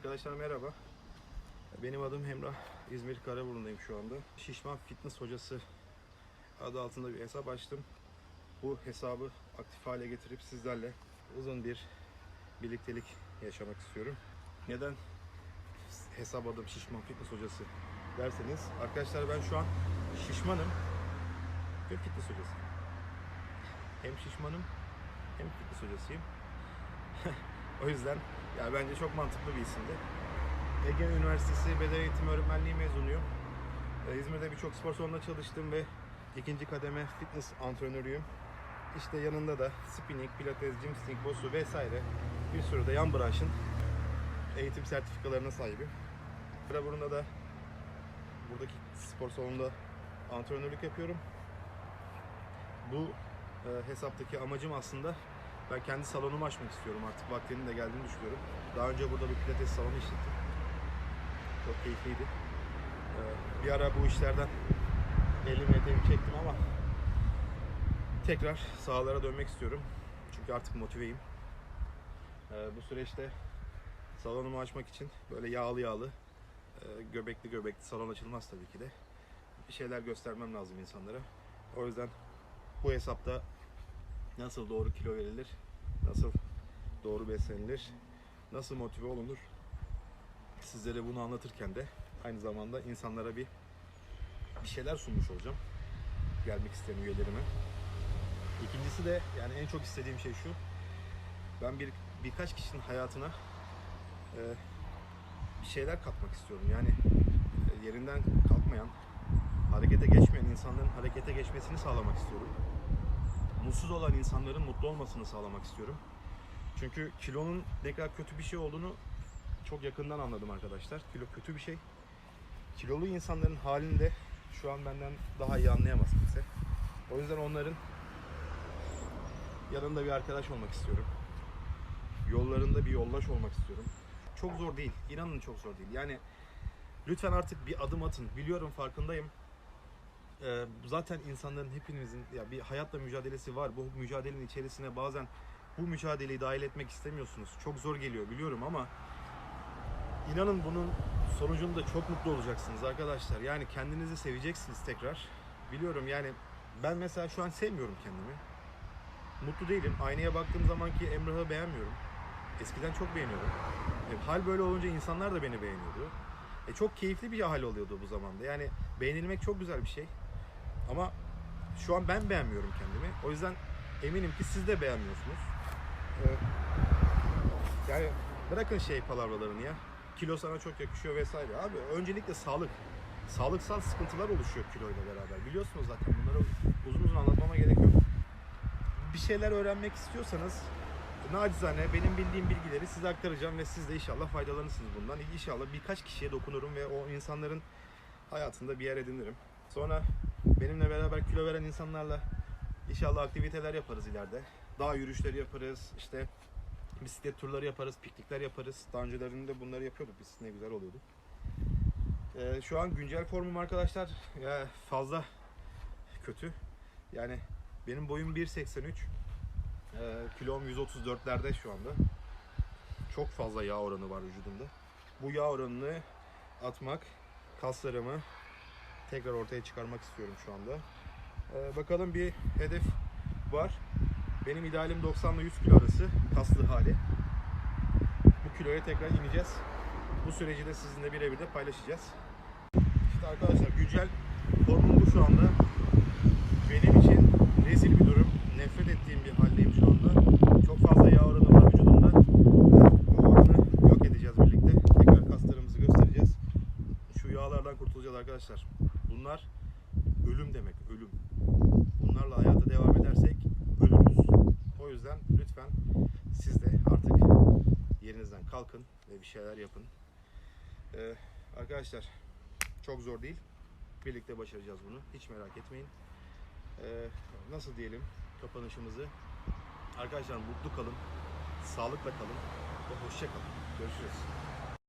Arkadaşlar merhaba. Benim adım Emrah. İzmir Karaburun'dayım şu anda. Şişman Fitness Hocası adı altında bir hesap açtım. Bu hesabı aktif hale getirip sizlerle uzun bir birliktelik yaşamak istiyorum. Neden hesap adım Şişman Fitness Hocası derseniz arkadaşlar ben şu an şişmanım ve fitness hocasıyım. Hem şişmanım hem fitness hocasıyım. o yüzden ya bence çok mantıklı bir isimdi. Ege Üniversitesi Beden Eğitimi Öğretmenliği mezunuyum. Ee, İzmir'de birçok spor salonunda çalıştım ve ikinci kademe fitness antrenörüyüm. İşte yanında da spinning, pilates, gymsting, bosu vesaire bir sürü de yan branşın eğitim sertifikalarına sahibim. Karaburun'da da buradaki spor salonunda antrenörlük yapıyorum. Bu e, hesaptaki amacım aslında ben kendi salonumu açmak istiyorum artık vaktinin de geldiğini düşünüyorum. Daha önce burada bir pilates salonu işlettim. Çok keyifliydi. Ee, bir ara bu işlerden elimi eteğimi çektim ama tekrar sahalara dönmek istiyorum. Çünkü artık motiveyim. Ee, bu süreçte salonumu açmak için böyle yağlı yağlı, e, göbekli göbekli salon açılmaz tabii ki de. Bir şeyler göstermem lazım insanlara. O yüzden bu hesapta nasıl doğru kilo verilir, nasıl doğru beslenilir, nasıl motive olunur sizlere bunu anlatırken de aynı zamanda insanlara bir bir şeyler sunmuş olacağım gelmek isteyen üyelerime. İkincisi de yani en çok istediğim şey şu. Ben bir birkaç kişinin hayatına e, bir şeyler katmak istiyorum. Yani e, yerinden kalkmayan, harekete geçmeyen insanların harekete geçmesini sağlamak istiyorum. Mutsuz olan insanların mutlu olmasını sağlamak istiyorum. Çünkü kilonun ne kadar kötü bir şey olduğunu çok yakından anladım arkadaşlar. Kilo kötü bir şey. Kilolu insanların halini de şu an benden daha iyi anlayamaz kimse. O yüzden onların yanında bir arkadaş olmak istiyorum. Yollarında bir yoldaş olmak istiyorum. Çok zor değil. İnanın çok zor değil. Yani lütfen artık bir adım atın. Biliyorum farkındayım. Ee, zaten insanların hepinizin ya bir hayatla mücadelesi var. Bu mücadelenin içerisine bazen bu mücadeleyi dahil etmek istemiyorsunuz. Çok zor geliyor biliyorum ama İnanın bunun sonucunda çok mutlu olacaksınız arkadaşlar. Yani kendinizi seveceksiniz tekrar. Biliyorum yani ben mesela şu an sevmiyorum kendimi. Mutlu değilim. Aynaya baktığım zaman ki Emrah'ı beğenmiyorum. Eskiden çok beğeniyordum. E, hal böyle olunca insanlar da beni beğeniyordu. E, çok keyifli bir hal oluyordu bu zamanda. Yani beğenilmek çok güzel bir şey. Ama şu an ben beğenmiyorum kendimi. O yüzden eminim ki siz de beğenmiyorsunuz. E, yani bırakın şey palavralarını ya kilo sana çok yakışıyor vesaire. Abi öncelikle sağlık. Sağlıksal sıkıntılar oluşuyor kiloyla beraber. Biliyorsunuz zaten bunları uzun uzun anlatmama gerek yok. Bir şeyler öğrenmek istiyorsanız nacizane benim bildiğim bilgileri size aktaracağım ve siz de inşallah faydalanırsınız bundan. İnşallah birkaç kişiye dokunurum ve o insanların hayatında bir yer edinirim. Sonra benimle beraber kilo veren insanlarla inşallah aktiviteler yaparız ileride. Dağ yürüyüşleri yaparız, işte bisiklet turları yaparız, piknikler yaparız. Daha öncelerinde bunları yapıyorduk biz. Ne güzel oluyordu. Ee, şu an güncel formum arkadaşlar ya fazla kötü. Yani benim boyum 1.83. Ee, kilom 134'lerde şu anda. Çok fazla yağ oranı var vücudumda. Bu yağ oranını atmak, kaslarımı tekrar ortaya çıkarmak istiyorum şu anda. Ee, bakalım bir hedef var. Benim idealim 90 ile 100 kilo arası kaslı hali. Bu kiloya tekrar ineceğiz. Bu süreci de sizinle birebir de paylaşacağız. İşte arkadaşlar güncel formum bu şu anda. Benim için rezil bir durum. Nefret ettiğim bir haldeyim şu anda. Çok fazla yağ oranı var vücudumda. Bu oranı yok edeceğiz birlikte. Tekrar kaslarımızı göstereceğiz. Şu yağlardan kurtulacağız arkadaşlar. Bunlar ölüm demek, ölüm. Bunlarla hayata devam edersek ölürüz. O yüzden lütfen siz de artık yerinizden kalkın ve bir şeyler yapın. Ee, arkadaşlar çok zor değil. Birlikte başaracağız bunu. Hiç merak etmeyin. Ee, nasıl diyelim kapanışımızı? Arkadaşlar mutlu kalın, sağlıkla kalın ve hoşça kalın. Görüşürüz.